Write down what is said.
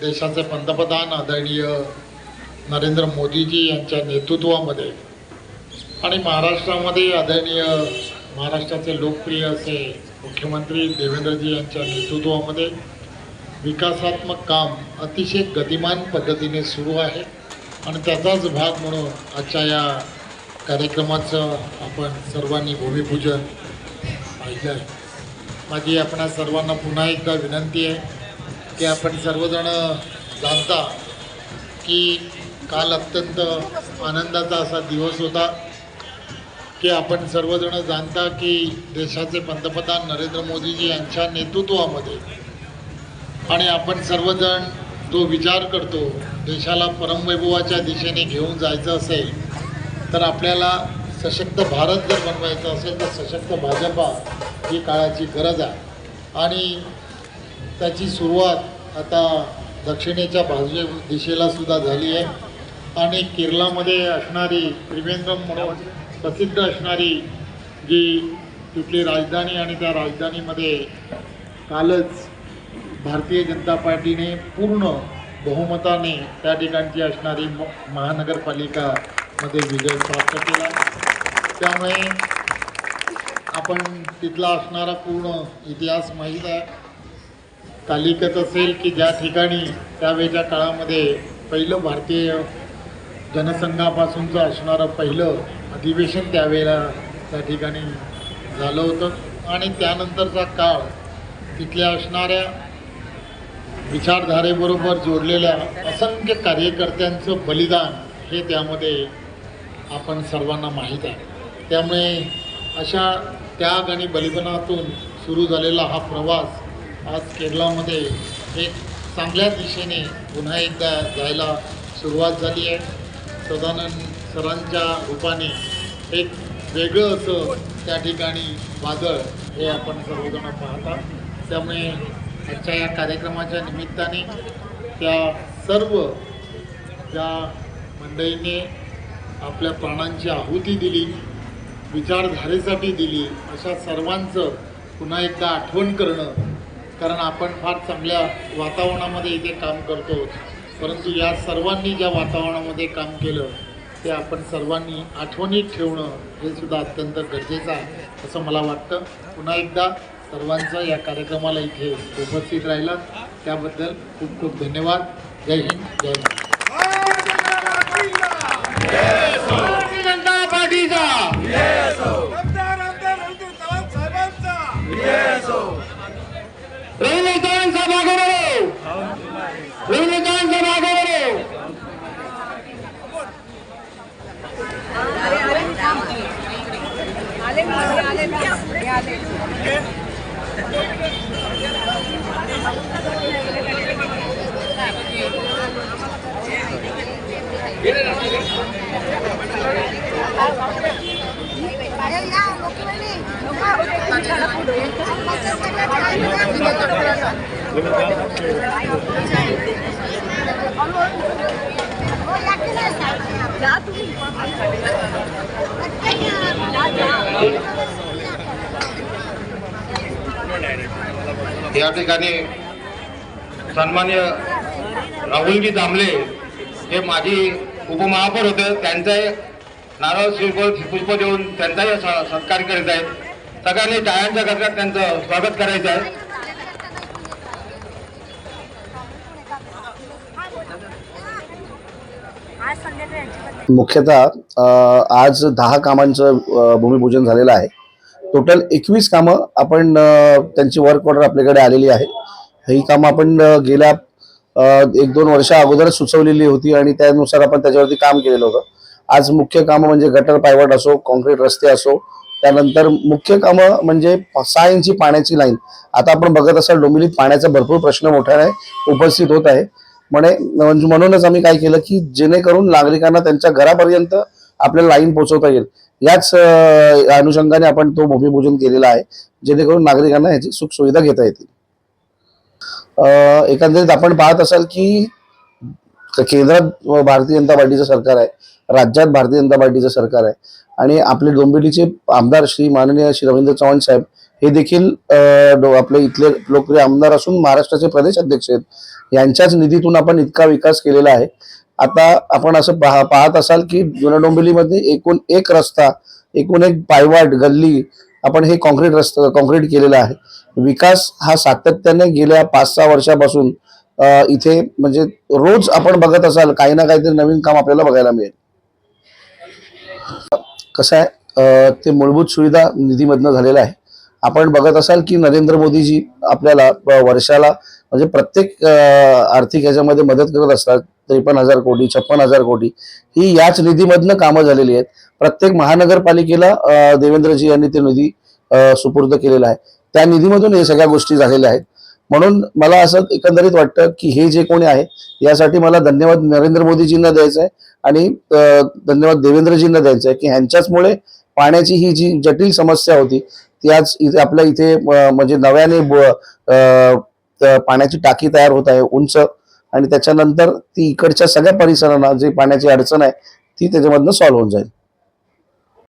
देशाचे पंतप्रधान आदरणीय नरेंद्र मोदीजी यांच्या नेतृत्वामध्ये आणि महाराष्ट्रामध्ये आदरणीय महाराष्ट्राचे लोकप्रिय असे मुख्यमंत्री देवेंद्रजी यांच्या नेतृत्वामध्ये विकासात्मक काम अतिशय गतिमान पद्धतीने सुरू आहे. आणि त्याचाच भाग म्हणून आजच्या या कार्यक्रमाचं आपण सर्वांनी भूमिपूजन पाहिलं आहे माझी आपणा सर्वांना पुन्हा एकदा विनंती आहे. की आपण सर्वजण जाणता की काल अत्यंत आनंदाचा असा दिवस होता की आपण सर्वजण जाणता की देशाचे पंतप्रधान नरेंद्र मोदीजी यांच्या नेतृत्वामध्ये आणि आपण सर्वजण जो विचार करतो देशाला परमवैभवाच्या दिशेने घेऊन जायचं असेल तर आपल्याला सशक्त भारत जर बनवायचा असेल तर सशक्त भाजपा ही काळाची गरज आहे. आणि त्याची सुरुवात आता दक्षिणेच्या बाजू दिशेला सुद्धा झाली आहे. आणि केरळामध्ये असणारी त्रिवेंद्रम म्हणून प्रसिद्ध असणारी जी तिथली राजधानी आणि त्या राजधानीमध्ये कालच भारतीय जनता पार्टीने पूर्ण बहुमताने त्या ठिकाणची असणारी म- महानगरपालिकामध्ये विजय प्राप्त केला. त्यामुळे आपण तिथला असणारा पूर्ण इतिहास माहीत आहे. तालिकेत असेल की ज्या ठिकाणी त्यावेळच्या काळामध्ये पहिलं भारतीय जनसंघापासूनचं असणारं पहिलं अधिवेशन त्यावेळेला त्या ठिकाणी झालं होतं. आणि त्यानंतरचा काळ तिथल्या असणाऱ्या विचारधारेबरोबर जोडलेल्या असंख्य कार्यकर्त्यांचं बलिदान हे त्यामध्ये आपण सर्वांना माहीत आहे. त्यामुळे अशा त्याग आणि बलिदानातून सुरू झालेला हा प्रवास आज केरळामध्ये एक चांगल्या दिशेने पुन्हा एकदा जायला सुरुवात झाली आहे. सदानंद सरांच्या रूपाने एक वेगळं असं त्या ठिकाणी वादळ हे आपण सर्वजण पाहता त्यामुळे आजच्या या कार्यक्रमाच्या निमित्ताने त्या सर्व ज्या मंडळीने आपल्या प्राणांची आहुती दिली विचारधारेसाठी दिली अशा सर्वांचं पुन्हा एकदा आठवण करणं कारण आपण फार चांगल्या वातावरणामध्ये इथे काम करतो. परंतु या सर्वांनी ज्या वातावरणामध्ये काम केलं ते आपण सर्वांनी आठवणीत ठेवणं हे सुद्धा अत्यंत गरजेचं आहे असं मला वाटतं. पुन्हा एकदा सर्वांचं या कार्यक्रमाला इथे उपस्थित राहिलं. त्याबद्दल खूप खूप धन्यवाद. जय हिंद जय महाराष्ट्र. हे आले जा तुम्ही या ठिकाणी सन्मान्य राहुलजी दामले हे माजी उपमहापौर होते. त्यांचाही नारळ शिल्प पुष्प देऊन त्यांचाही स- सत्कार करीत आहेत. सगळ्यांनी टाळ्यांच्या गजरात त्यांचं स्वागत करायचं आहे. मुख्यतः आज दहा कामांचं भूमिपूजन झालेलं आहे. टोटल एकवीस कामं आपण त्यांची वर्क ऑर्डर आपल्याकडे आलेली आहे. ही कामं आपण गेल्या एक दोन वर्षा अगोदरच सुचवलेली होती आणि त्यानुसार आपण त्याच्यावरती काम केलेलं होतं. आज मुख्य कामं म्हणजे गटर पायवट असो कॉन्क्रीट रस्ते असो त्यानंतर मुख्य कामं म्हणजे सहा इंची पाण्याची लाईन. आता आपण बघत असाल डोंबिवलीत पाण्याचा भरपूर प्रश्न मोठ्याने उपस्थित होत आहे. म्हणे म्हणजे म्हणूनच आम्ही काय केलं की जेणेकरून नागरिकांना त्यांच्या घरापर्यंत आपल्याला लाईन पोहोचवता येईल. याच अनुषंगाने आपण तो भूमिपूजन केलेला आहे जेणेकरून नागरिकांना याची सुख सुविधा घेता येतील. एकंदरीत आपण पाहत असाल की केंद्रात भारतीय जनता पार्टीचं सरकार आहे राज्यात भारतीय जनता पार्टीचं सरकार आहे आणि आपले डोंबिवलीचे आमदार श्री माननीय श्री रवींद्र चव्हाण साहेब हे देखील आपले इथले लोकप्रिय आमदार असून महाराष्ट्राचे प्रदेश अध्यक्ष आहेत. यांच्याच निधीतून आपण इतका विकास केलेला आहे. आता आपण असं पाह पाहत असाल की जुन्या डोंबिवलीमध्ये एकूण एक रस्ता एकूण एक पायवाट गल्ली आपण हे कॉन्क्रीट रस्ता कॉन्क्रीट केलेला आहे. विकास हा सातत्याने गेल्या पाच सहा वर्षापासून इथे म्हणजे रोज आपण बघत असाल काही ना काहीतरी नवीन काम आपल्याला बघायला मिळेल. कसं आहे ते मूलभूत सुविधा निधीमधनं झालेलं आहे आपण बघत असाल की नरेंद्र मोदीजी आपल्याला वर्षाला म्हणजे प्रत्येक आर्थिक याच्यामध्ये मदत करत असतात. त्रेपन्न हजार कोटी छप्पन हजार कोटी. ही याच निधीमधनं कामं झालेली आहेत. प्रत्येक महानगरपालिकेला देवेंद्रजी यांनी ते निधी सुपूर्द केलेला आहे. त्या निधीमधून हे सगळ्या गोष्टी झालेल्या आहेत. म्हणून मला असं एकंदरीत वाटतं की हे जे कोणी आहे यासाठी मला धन्यवाद नरेंद्र मोदीजींना द्यायचा आहे आणि धन्यवाद देवेंद्रजींना द्यायचा आहे की ह्यांच्याचमुळे पाण्याची ही जी जटिल समस्या होती ती आज इथे आपल्या इथे म्हणजे नव्याने पाण्याची टाकी तयार होत आहे उंच. आणि त्याच्यानंतर ती इकडच्या सगळ्या परिसरांना जी पाण्याची अडचण आहे ती त्याच्यामधनं सॉल्व्ह होऊन जाईल.